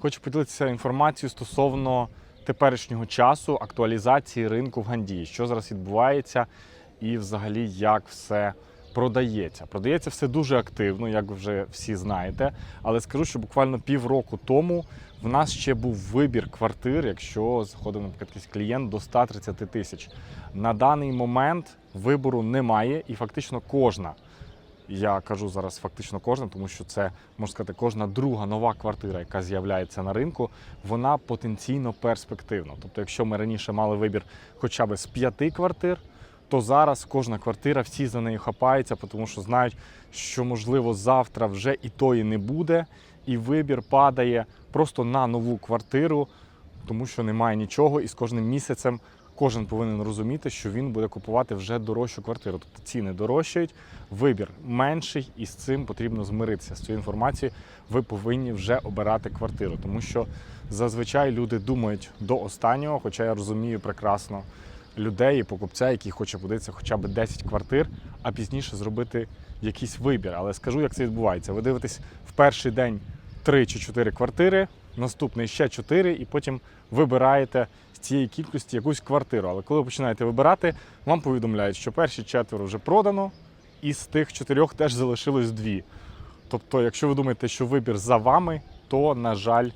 Хочу поділитися інформацією стосовно теперішнього часу, актуалізації ринку в Гандії, що зараз відбувається, і взагалі як все продається. Продається все дуже активно, як вже всі знаєте. Але скажу, що буквально півроку тому в нас ще був вибір квартир, якщо заходив, наприклад, якийсь клієнт до 130 тисяч. На даний момент вибору немає, і фактично кожна. Я кажу зараз фактично кожна, тому що це можна сказати, кожна друга нова квартира, яка з'являється на ринку, вона потенційно перспективна. Тобто, якщо ми раніше мали вибір хоча б з п'яти квартир, то зараз кожна квартира всі за нею хапаються, тому що знають, що можливо завтра вже і тої не буде, і вибір падає просто на нову квартиру, тому що немає нічого, і з кожним місяцем кожен повинен розуміти, що він буде купувати вже дорожчу квартиру. Тобто ціни дорожчають, вибір менший, і з цим потрібно змиритися. З цією інформацією ви повинні вже обирати квартиру, тому що зазвичай люди думають до останнього, хоча я розумію прекрасно людей і покупця, який хоче подивитися хоча б 10 квартир, а пізніше зробити якийсь вибір. Але скажу, як це відбувається. Ви дивитесь в перший день 3 чи 4 квартири, наступний ще 4, і потім вибираєте з цієї кількості якусь квартиру. Але коли ви починаєте вибирати, вам повідомляють, що перші четверо вже продано, і з тих чотирьох теж залишилось дві. Тобто, якщо ви думаєте, що вибір за вами, то на жаль,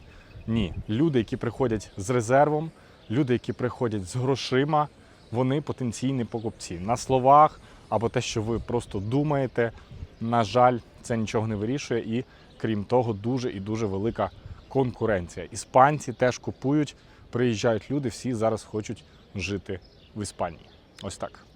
ні. Люди, які приходять з резервом, люди, які приходять з грошима, вони потенційні покупці. На словах або те, що ви просто думаєте, на жаль, це нічого не вирішує. І крім того, дуже і дуже велика конкуренція. Іспанці теж купують, приїжджають люди, всі зараз хочуть жити в Іспанії. Ось так.